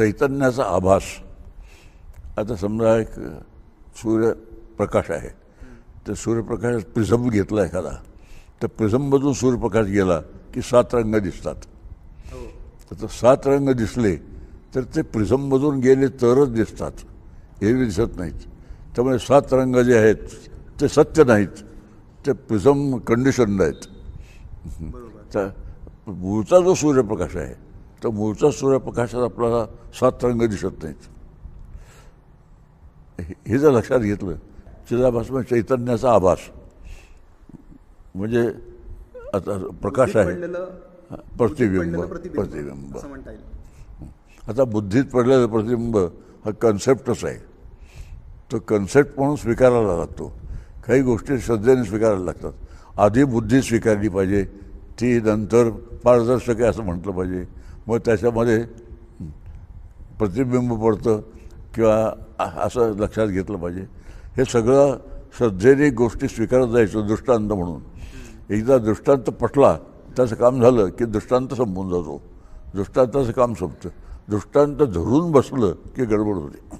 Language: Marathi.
चैतन्याचा आभास. आता समजा एक सूर्यप्रकाश आहे. तर सूर्यप्रकाश प्रिझम घेतला एखादा. तर प्रिझममधून सूर्यप्रकाश गेला की सात रंग दिसतात. तर सात रंग दिसले तर ते प्रिझममधून गेले तरच दिसतात. एरवी दिसत नाहीत. त्यामुळे सात रंग जे आहेत ते सत्य नाहीत. ते प्रिझम कंडिशन आहेत. तर मूळचा जो सूर्यप्रकाश आहे तर मूळचा सूर्यप्रकाशात आपल्याला सात रंग दिसत नाहीत. हे- जर लक्षात घेतलं चिदाभास म्हणजे चैतन्याचा आभास. म्हणजे आता प्रकाश आहे. प्रतिबिंब प्रतिबिंब आता बुद्धीत पडलेलं प्रतिबिंब हा कन्सेप्टच आहे. तो कन्सेप्ट म्हणून स्वीकारायला लागतो. काही गोष्टी श्रद्धेने स्वीकारायला लागतात. आधी बुद्धी स्वीकारली पाहिजे ती नंतर पारदर्शक आहे असं म्हटलं पाहिजे. मग त्याच्यामध्ये प्रतिबिंब पडतं किंवा असं लक्षात घेतलं पाहिजे. हे सगळं श्रद्धेने गोष्टी स्वीकारत जायचं दृष्टांत म्हणून. एकदा दृष्टांत पटला त्याचं काम झालं की दृष्टांत संपून जातो. दृष्टांताचं काम संपतं. दृष्टांत धरून बसलं की गडबड होते.